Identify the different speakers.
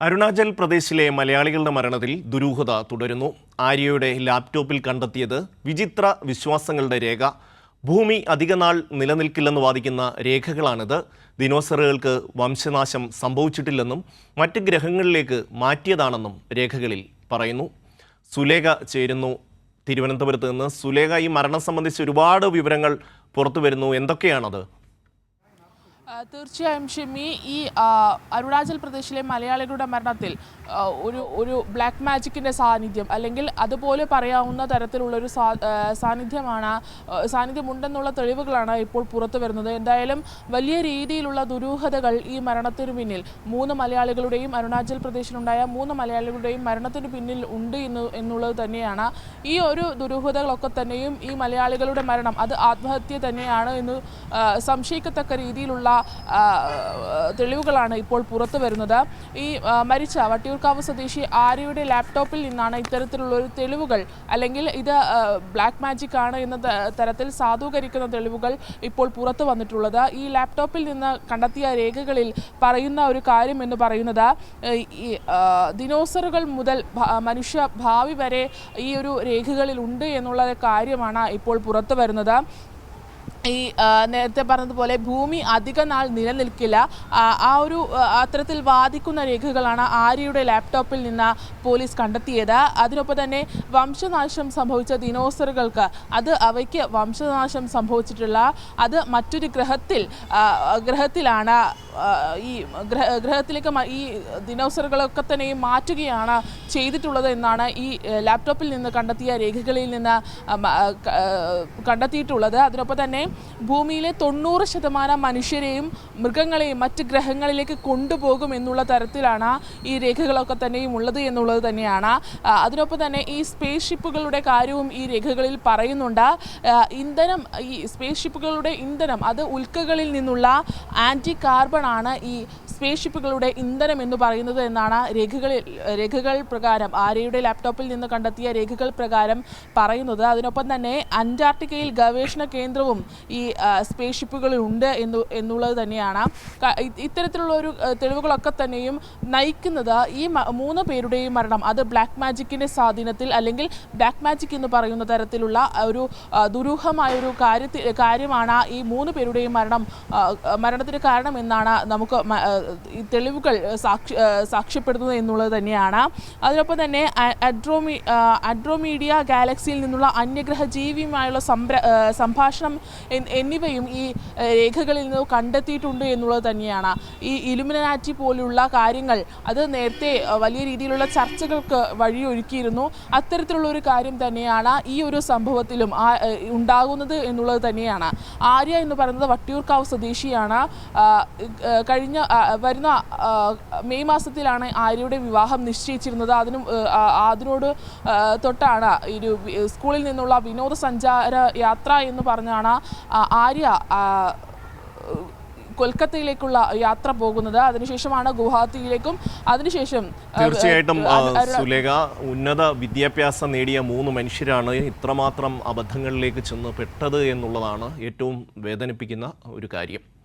Speaker 1: അരുണാചൽ പ്രദേശിലെ മലയാളികളുടെ മരണത്തിൽ ദുരൂഹത തുടരുന്നു. ആര്യയുടെ ലാപ്ടോപ്പിൽ കണ്ടെത്തിയത് വിചിത്ര വിശ്വാസങ്ങളുടെ രേഖ. ഭൂമി അധികനാൾ നിലനിൽക്കില്ലെന്ന് വാദിക്കുന്ന രേഖകളാണിത്. ദിനോസറുകൾക്ക് വംശനാശം സംഭവിച്ചിട്ടില്ലെന്നും മറ്റ് ഗ്രഹങ്ങളിലേക്ക് മാറ്റിയതാണെന്നും രേഖകളിൽ പറയുന്നു. സുലേഖ ചേരുന്നു. തിരുവനന്തപുരത്ത് നിന്ന് സുലേഖ ഈ മരണം സംബന്ധിച്ച് ഒരുപാട് വിവരങ്ങൾ പുറത്തു വരുന്നു എന്തൊക്കെയാണത്?
Speaker 2: തീർച്ചയായും ഷിമി ഈ അരുണാചൽ പ്രദേശിലെ മലയാളികളുടെ മരണത്തിൽ ഒരു ഒരു ബ്ലാക്ക് മാജിക്കിന്റെ സാന്നിധ്യം അല്ലെങ്കിൽ അതുപോലെ പറയാവുന്ന തരത്തിലുള്ളൊരു സാ- സാന്നിധ്യമാണ് സാന്നിധ്യമുണ്ടെന്നുള്ള തെളിവുകളാണ് ഇപ്പോൾ പുറത്തു വരുന്നത്. എന്തായാലും വലിയ രീതിയിലുള്ള ദുരൂഹതകൾ ഈ മരണത്തിനു പിന്നിൽ മൂന്ന് മലയാളികളുടെയും അരുണാചൽ പ്രദേശിലുണ്ടായ മൂന്ന് മലയാളികളുടെയും മരണത്തിന് പിന്നിൽ ഉണ്ട് എന്ന് എന്നുള്ളത് തന്നെയാണ്. ഈ ഒരു ദുരൂഹതകളൊക്കെ തന്നെയും ഈ മലയാളികളുടെ മരണം അത് ആത്മഹത്യ തന്നെയാണ് എന്ന് സംശയിക്കത്തക്ക രീതിയിലുള്ള തെളിവുകളാണ് ഇപ്പോൾ പുറത്തു വരുന്നത്. ഈ മരിച്ച വട്ടിയൂർക്കാവ് സ്വദേശി ആര്യയുടെ ലാപ്ടോപ്പിൽ നിന്നാണ് ഇത്തരത്തിലുള്ള ഒരു തെളിവുകൾ അല്ലെങ്കിൽ ഇത് ബ്ലാക്ക് മാജിക് ആണ് എന്ന തരത്തിൽ സാധൂകരിക്കുന്ന തെളിവുകൾ ഇപ്പോൾ പുറത്തു വന്നിട്ടുള്ളത്. ഈ ലാപ്ടോപ്പിൽ നിന്ന് കണ്ടെത്തിയ രേഖകളിൽ പറയുന്ന ഒരു കാര്യം എന്ന് പറയുന്നത് ഈ ദിനോസറുകൾ മുതൽ മനുഷ്യ ഭാവി വരെ ഈ ഒരു രേഖകളിൽ ഉണ്ട് എന്നുള്ള കാര്യമാണ് ഇപ്പോൾ പുറത്തു വരുന്നത്. ഈ നേരത്തെ പറഞ്ഞതുപോലെ ഭൂമി അധിക നാൾ നിലനിൽക്കില്ല. ആ, ഒരു അത്തരത്തിൽ വാദിക്കുന്ന രേഖകളാണ് ആര്യയുടെ ലാപ്ടോപ്പിൽ നിന്ന് പോലീസ് കണ്ടെത്തിയത്. അതിനൊപ്പം തന്നെ വംശനാശം സംഭവിച്ച ദിനോസറുകൾക്ക് അത് അവയ്ക്ക് വംശനാശം സംഭവിച്ചിട്ടുള്ള അത് മറ്റൊരു ഗ്രഹത്തിൽ ഗ്രഹത്തിലാണ് ഈ ഗ്രഹ ഗ്രഹത്തിലേക്ക് ഈ ദിനോസറുകളൊക്കെ തന്നെ മാറ്റുകയാണ് ചെയ്തിട്ടുള്ളത് എന്നാണ് ഈ ലാപ്ടോപ്പിൽ നിന്ന് കണ്ടെത്തിയ രേഖകളിൽ നിന്ന് കണ്ടെത്തിയിട്ടുള്ളത്. അതിനൊപ്പം തന്നെ ഭൂമിയിലെ തൊണ്ണൂറ് ശതമാനം മനുഷ്യരെയും മൃഗങ്ങളെയും മറ്റ് ഗ്രഹങ്ങളിലേക്ക് കൊണ്ടുപോകും എന്നുള്ള തരത്തിലാണ് ഈ രേഖകളൊക്കെ തന്നെയും ഉള്ളത് എന്നുള്ളത് തന്നെയാണ്. അതിനൊപ്പം തന്നെ ഈ സ്പേസ് ഷിപ്പുകളുടെ കാര്യവും ഈ രേഖകളിൽ പറയുന്നുണ്ട്. ഇന്ധനം ഈ സ്പേസ് ഷിപ്പുകളുടെ ഇന്ധനം അത് ഉൽക്കകളിൽ നിന്നുള്ള ആന്റി കാർബൺ ആണ് ഈ സ്പേസ് ഷിപ്പുകളുടെ ഇന്ധനം എന്ന് പറയുന്നത് എന്നാണ് രേഖകളിൽ രേഖകൾ പ്രകാരം ആര്യയുടെ ലാപ്ടോപ്പിൽ നിന്ന് കണ്ടെത്തിയ രേഖകൾ പ്രകാരം പറയുന്നത്. അതിനൊപ്പം തന്നെ അന്റാർട്ടിക്കയിൽ ഗവേഷണ കേന്ദ്രവും ഈ സ്പേസ് ഉണ്ട് എന്ന് എന്നുള്ളത് തന്നെയാണ്. ഇത്തരത്തിലുള്ള ഒരു തെളിവുകളൊക്കെ തന്നെയും നയിക്കുന്നത് ഈ മൂന്ന് പേരുടെയും മരണം. അത് ബ്ലാക്ക് മാജിക്കിന്റെ സ്വാധീനത്തിൽ അല്ലെങ്കിൽ ബ്ലാക്ക് മാജിക് എന്ന് പറയുന്ന തരത്തിലുള്ള ഒരു ദുരൂഹമായൊരു കാര്യത്തിൽ കാര്യമാണ് ഈ മൂന്ന് പേരുടെയും മരണം മരണത്തിന് കാരണം എന്നാണ് നമുക്ക് ഈ തെളിവുകൾ സാക്ഷി സാക്ഷ്യപ്പെടുന്നത് എന്നുള്ളത് തന്നെയാണ്. അതിനൊപ്പം തന്നെ അഡ്രോമി അഡ്രോമീഡിയ ഗാലക്സിയിൽ നിന്നുള്ള അന്യഗ്രഹ ജീവിയുമായുള്ള സംഭാഷണം എന്നിവയും ഈ രേഖകളിൽ നിന്ന് കണ്ടെത്തിയിട്ടുണ്ട് എന്നുള്ളത് തന്നെയാണ്. ഈ ഇലുമിനാറ്റി പോലുള്ള കാര്യങ്ങൾ അത് നേരത്തെ വലിയ രീതിയിലുള്ള ചർച്ചകൾക്ക് വഴിയൊരുക്കിയിരുന്നു. അത്തരത്തിലുള്ള ഒരു കാര്യം തന്നെയാണ് ഈ ഒരു സംഭവത്തിലും ഉണ്ടാകുന്നത് എന്നുള്ളത് തന്നെയാണ്. ആര്യ എന്ന് പറയുന്നത് വട്ടിയൂർക്കാവ് സ്വദേശിയാണ്. കഴിഞ്ഞ വരുന്ന മെയ് മാസത്തിലാണ് ആര്യയുടെ വിവാഹം നിശ്ചയിച്ചിരുന്നത്. അതിനും അതിനോട് തൊട്ടാണ്. ഒരു സ്കൂളിൽ നിന്നുള്ള വിനോദസഞ്ചാര യാത്ര എന്ന് പറഞ്ഞാണ് ആര്യ കൊൽക്കത്തയിലേക്കുള്ള യാത്ര പോകുന്നത്. അതിനുശേഷമാണ് ഗുവാഹത്തിയിലേക്കും അതിനുശേഷം
Speaker 1: തീർച്ചയായിട്ടും സുലേഖ ഉന്നത വിദ്യാഭ്യാസം നേടിയ മൂന്ന് മനുഷ്യരാണ് ഇത്രമാത്രം അബദ്ധങ്ങളിലേക്ക് ചെന്ന് പെട്ടത് എന്നുള്ളതാണ് ഏറ്റവും വേദനിപ്പിക്കുന്ന ഒരു കാര്യം.